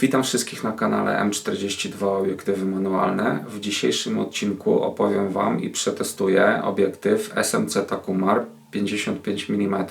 Witam wszystkich na kanale M42 Obiektywy Manualne. W dzisiejszym odcinku opowiem Wam i przetestuję obiektyw SMC Takumar 55 mm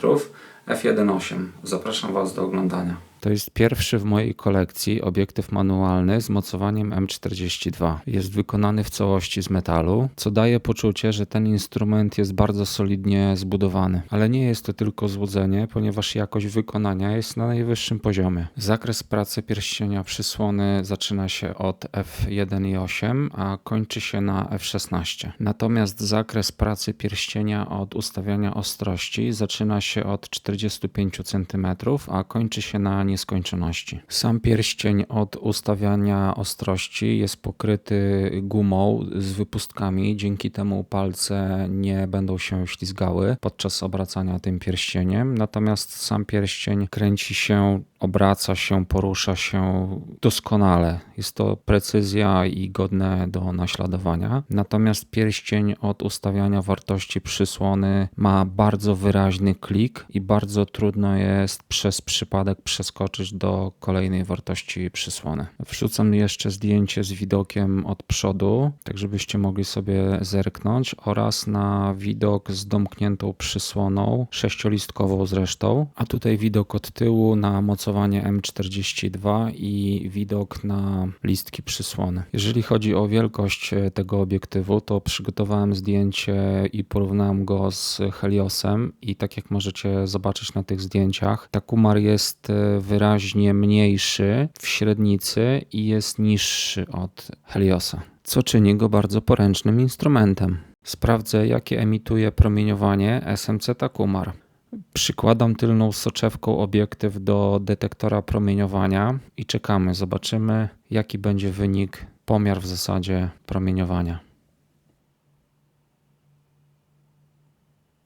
f1.8. Zapraszam Was do oglądania. To jest pierwszy w mojej kolekcji obiektyw manualny z mocowaniem M42. Jest wykonany w całości z metalu, co daje poczucie, że ten instrument jest bardzo solidnie zbudowany. Ale nie jest to tylko złudzenie, ponieważ jakość wykonania jest na najwyższym poziomie. Zakres pracy pierścienia przysłony zaczyna się od F1.8, a kończy się na F16. Natomiast zakres pracy pierścienia od ustawiania ostrości zaczyna się od 45 cm, a kończy się na nieskończoności. Sam pierścień od ustawiania ostrości jest pokryty gumą z wypustkami, dzięki temu palce nie będą się ślizgały podczas obracania tym pierścieniem, natomiast sam pierścień kręci się obraca się, porusza się doskonale. Jest to precyzja i godne do naśladowania. Natomiast pierścień od ustawiania wartości przysłony ma bardzo wyraźny klik i bardzo trudno jest przez przypadek przeskoczyć do kolejnej wartości przysłony. Wrzucam jeszcze zdjęcie z widokiem od przodu, tak żebyście mogli sobie zerknąć oraz na widok z domkniętą przysłoną, sześciolistkową zresztą, a tutaj widok od tyłu na mocno M42 i widok na listki przysłony. Jeżeli chodzi o wielkość e, tego obiektywu, to przygotowałem zdjęcie i porównałem go z Heliosem i tak jak możecie zobaczyć na tych zdjęciach, Takumar jest e, wyraźnie mniejszy w średnicy i jest niższy od Heliosa, co czyni go bardzo poręcznym instrumentem. Sprawdzę, jakie emituje promieniowanie SMC Takumar. Przykładam tylną soczewką obiektyw do detektora promieniowania i czekamy. Zobaczymy, jaki będzie wynik, pomiar w zasadzie promieniowania.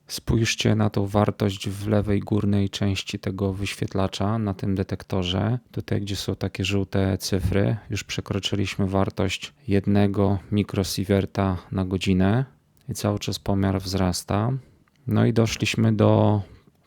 Spójrzcie na tą wartość w lewej górnej części tego wyświetlacza na tym detektorze. Tutaj, gdzie są takie żółte cyfry, już przekroczyliśmy wartość jednego mikrosieverta na godzinę i cały czas pomiar wzrasta. No i doszliśmy do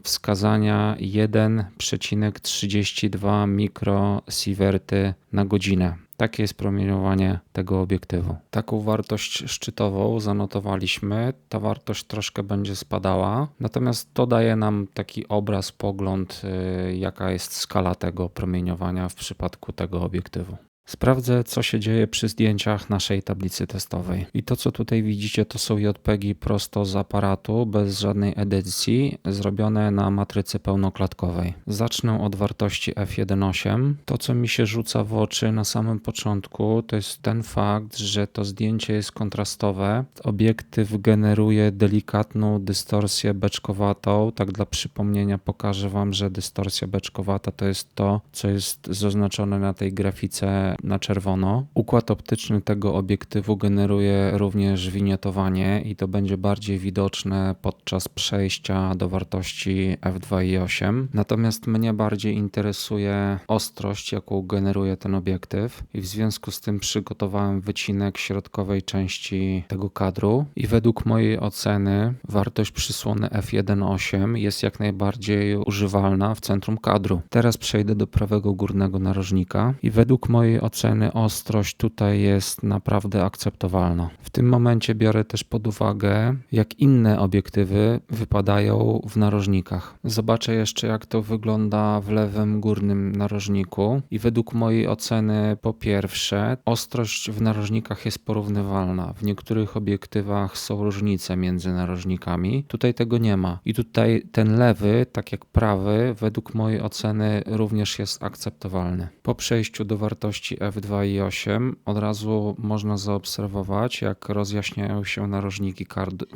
wskazania 1,32 mikrosieverty na godzinę. Takie jest promieniowanie tego obiektywu. Taką wartość szczytową zanotowaliśmy. Ta wartość troszkę będzie spadała, natomiast to daje nam taki obraz, pogląd, y, jaka jest skala tego promieniowania w przypadku tego obiektywu. Sprawdzę, co się dzieje przy zdjęciach naszej tablicy testowej. I to, co tutaj widzicie, to są JPEGi prosto z aparatu, bez żadnej edycji, zrobione na matrycy pełnoklatkowej. Zacznę od wartości f1.8. To, co mi się rzuca w oczy na samym początku, to jest ten fakt, że to zdjęcie jest kontrastowe. Obiektyw generuje delikatną dystorsję beczkowatą. Tak dla przypomnienia pokażę Wam, że dystorsja beczkowata to jest to, co jest zaznaczone na tej grafice na czerwono. Układ optyczny tego obiektywu generuje również winietowanie i to będzie bardziej widoczne podczas przejścia do wartości f2.8. Natomiast mnie bardziej interesuje ostrość, jaką generuje ten obiektyw i w związku z tym przygotowałem wycinek środkowej części tego kadru i według mojej oceny wartość przysłony f1.8 jest jak najbardziej używalna w centrum kadru. Teraz przejdę do prawego górnego narożnika i według mojej oceny ostrość tutaj jest naprawdę akceptowalna. W tym momencie biorę też pod uwagę, jak inne obiektywy wypadają w narożnikach. Zobaczę jeszcze, jak to wygląda w lewym górnym narożniku i według mojej oceny, po pierwsze, ostrość w narożnikach jest porównywalna. W niektórych obiektywach są różnice między narożnikami. Tutaj tego nie ma. I tutaj ten lewy, tak jak prawy, według mojej oceny również jest akceptowalny. Po przejściu do wartości f2 i 8 od razu można zaobserwować, jak rozjaśniają się narożniki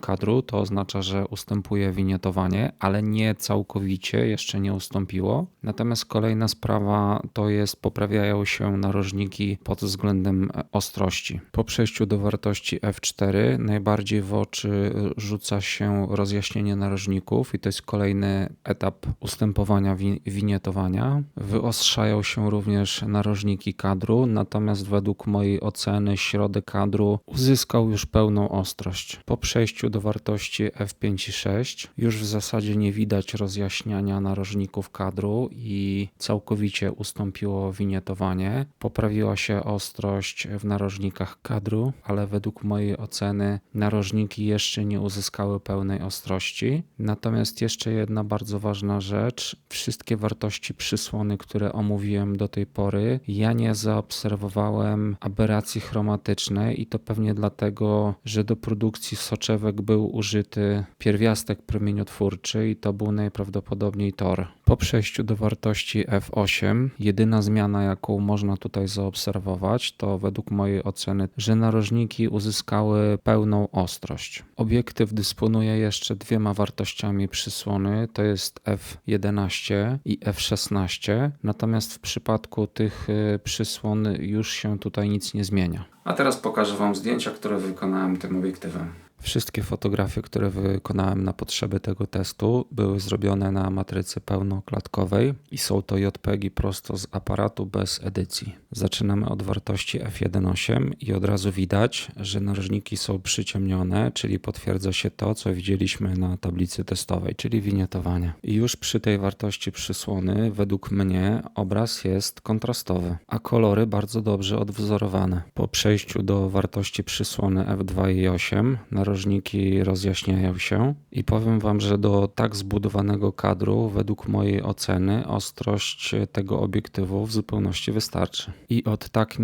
kadru. To oznacza, że ustępuje winietowanie, ale nie całkowicie, jeszcze nie ustąpiło. Natomiast kolejna sprawa to jest poprawiają się narożniki pod względem ostrości. Po przejściu do wartości f4 najbardziej w oczy rzuca się rozjaśnienie narożników i to jest kolejny etap ustępowania winietowania. Wyostrzają się również narożniki kadru kadru, natomiast według mojej oceny środek kadru uzyskał już pełną ostrość. Po przejściu do wartości f5 i 6 już w zasadzie nie widać rozjaśniania narożników kadru i całkowicie ustąpiło winietowanie. Poprawiła się ostrość w narożnikach kadru, ale według mojej oceny narożniki jeszcze nie uzyskały pełnej ostrości. Natomiast jeszcze jedna bardzo ważna rzecz. Wszystkie wartości przysłony, które omówiłem do tej pory, ja nie zaobserwowałem aberracji chromatycznej i to pewnie dlatego, że do produkcji soczewek był użyty pierwiastek promieniotwórczy i to był najprawdopodobniej tor. Po przejściu do wartości f8, jedyna zmiana, jaką można tutaj zaobserwować, to według mojej oceny, że narożniki uzyskały pełną ostrość. Obiektyw dysponuje jeszcze dwiema wartościami przysłony, to jest f11 i f16, natomiast w przypadku tych y, już się tutaj nic nie zmienia. A teraz pokażę Wam zdjęcia, które wykonałem tym obiektywem. Wszystkie fotografie, które wykonałem na potrzeby tego testu, były zrobione na matrycy pełnoklatkowej i są to JPEGi prosto z aparatu bez edycji. Zaczynamy od wartości f1.8 i od razu widać, że narożniki są przyciemnione, czyli potwierdza się to, co widzieliśmy na tablicy testowej, czyli winietowanie. I już przy tej wartości przysłony, według mnie, obraz jest kontrastowy, a kolory bardzo dobrze odwzorowane. Po przejściu do wartości przysłony f2.8 narożniki rozjaśniają się i powiem Wam, że do tak zbudowanego kadru, według mojej oceny, ostrość tego obiektywu w zupełności wystarczy. I od tak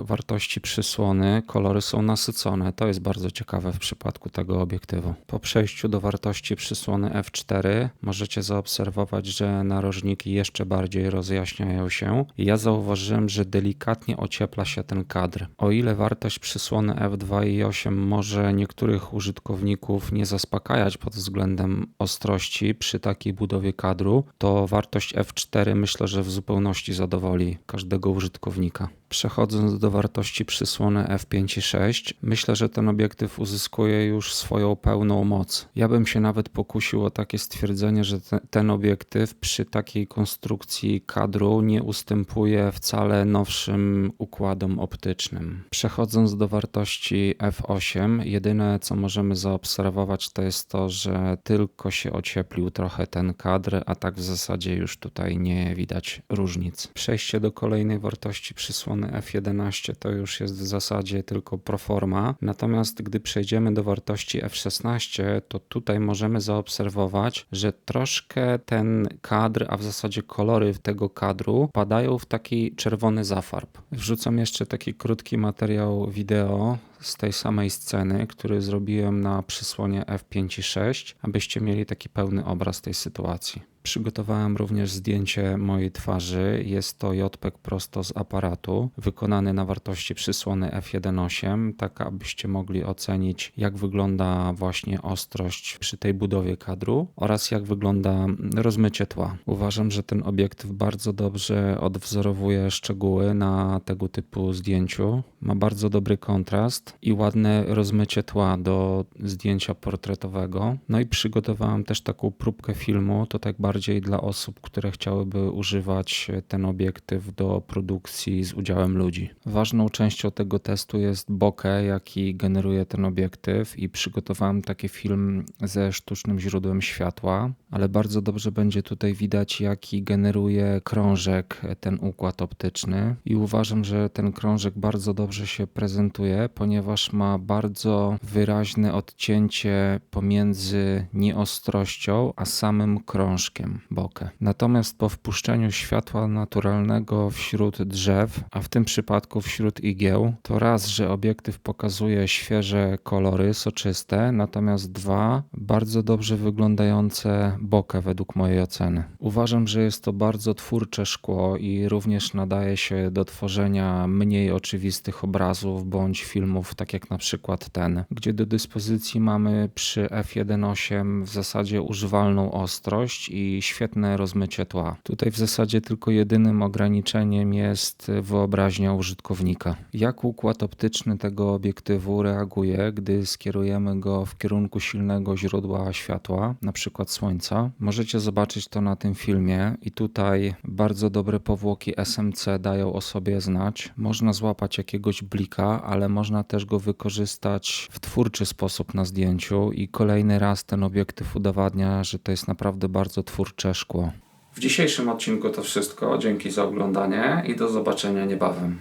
wartości przysłony kolory są nasycone. To jest bardzo ciekawe w przypadku tego obiektywu. Po przejściu do wartości przysłony f4 możecie zaobserwować, że narożniki jeszcze bardziej rozjaśniają się. Ja zauważyłem, że delikatnie ociepla się ten kadr. O ile wartość przysłony f2 i 8 może niektórych użytkowników nie zaspokajać pod względem ostrości przy takiej budowie kadru, to wartość F4 myślę, że w zupełności zadowoli każdego użytkownika. Przechodząc do wartości przysłony f5 i 6, myślę, że ten obiektyw uzyskuje już swoją pełną moc. Ja bym się nawet pokusił o takie stwierdzenie, że te, ten obiektyw przy takiej konstrukcji kadru nie ustępuje wcale nowszym układom optycznym. Przechodząc do wartości f8, jedyne co możemy zaobserwować to jest to, że tylko się ocieplił trochę ten kadr, a tak w zasadzie już tutaj nie widać różnic. Przejście do kolejnej wartości przysłony F11 to już jest w zasadzie tylko proforma. Natomiast gdy przejdziemy do wartości F16, to tutaj możemy zaobserwować, że troszkę ten kadr, a w zasadzie kolory tego kadru padają w taki czerwony zafarb. Wrzucam jeszcze taki krótki materiał wideo z tej samej sceny, który zrobiłem na przysłonie F5 i 6, abyście mieli taki pełny obraz tej sytuacji. Przygotowałem również zdjęcie mojej twarzy. Jest to JPEG prosto z aparatu, wykonany na wartości przysłony f1.8, tak abyście mogli ocenić, jak wygląda właśnie ostrość przy tej budowie kadru oraz jak wygląda rozmycie tła. Uważam, że ten obiektyw bardzo dobrze odwzorowuje szczegóły na tego typu zdjęciu. Ma bardzo dobry kontrast i ładne rozmycie tła do zdjęcia portretowego. No i przygotowałem też taką próbkę filmu, to tak bardziej dla osób, które chciałyby używać ten obiektyw do produkcji z udziałem ludzi. Ważną częścią tego testu jest bokeh, jaki generuje ten obiektyw i przygotowałem taki film ze sztucznym źródłem światła, ale bardzo dobrze będzie tutaj widać, jaki generuje krążek ten układ optyczny i uważam, że ten krążek bardzo dobrze się prezentuje, ponieważ ma bardzo wyraźne odcięcie pomiędzy nieostrością a samym krążkiem bokeh. Natomiast po wpuszczeniu światła naturalnego wśród drzew, a w tym przypadku wśród igieł, to raz, że obiektyw pokazuje świeże kolory, soczyste, natomiast dwa, bardzo dobrze wyglądające bokeh według mojej oceny. Uważam, że jest to bardzo twórcze szkło i również nadaje się do tworzenia mniej oczywistych obrazów bądź filmów tak jak na przykład ten, gdzie do dyspozycji mamy przy f1.8 w zasadzie używalną ostrość i świetne rozmycie tła. Tutaj w zasadzie tylko jedynym ograniczeniem jest wyobraźnia użytkownika. Jak układ optyczny tego obiektywu reaguje, gdy skierujemy go w kierunku silnego źródła światła, na przykład słońca? Możecie zobaczyć to na tym filmie i tutaj bardzo dobre powłoki SMC dają o sobie znać. Można złapać jakiegoś blika, ale można też go wykorzystać w twórczy sposób na zdjęciu i kolejny raz ten obiektyw udowadnia, że to jest naprawdę bardzo twórcze szkło. W dzisiejszym odcinku to wszystko. Dzięki za oglądanie i do zobaczenia niebawem.